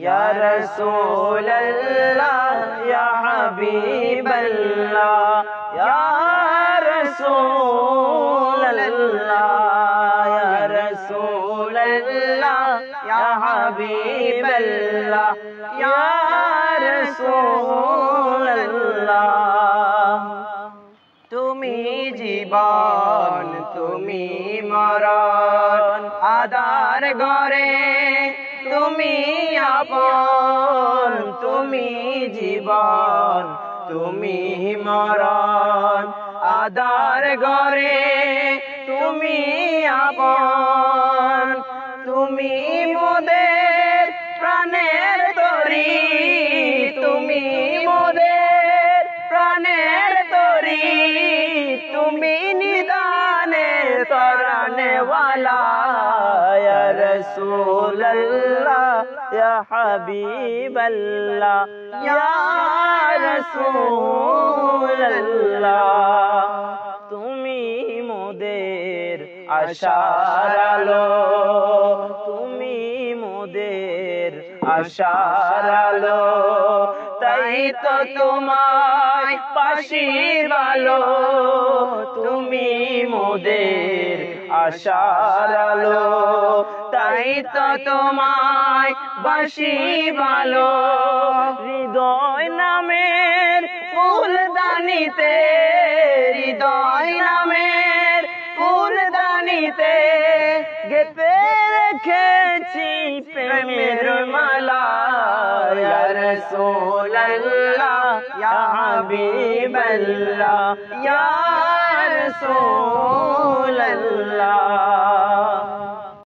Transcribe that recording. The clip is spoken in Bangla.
ইয়া রাসূলুল্লাহ ইয়া হাবিবাল্লাহ ইয়া রাসূলুল্লাহ ইয়া রাসূলুল্লাহ ইয়া হাবিবাল্লাহ ইয়া রাসূলুল্লাহ তুমি জীবন তুমি মরণ আদার গরে তুমি আপন তুমি জীবন তুমি মরণ। আদার গরে তুমি আপন তুমি वाला या रसूल अल्लाह या हबीब अल्लाह या रसूल अल्लाह তুমি মোদের আশার আলো তুমি মোদের আশার আলো তাই তো তোমায় পাশি ভালো তুমি মোদের আশার আলো, তাই তো তোমায় বাসি ভালো হৃদয় নামের ফুলদানিতে, হৃদয় নামের ফুলদানিতে গেতে রেখেছি প্রেমের মালা রাসূলুল্লাহ ইয়া হাবিবাল্লাহ রাসূলুল্লাহ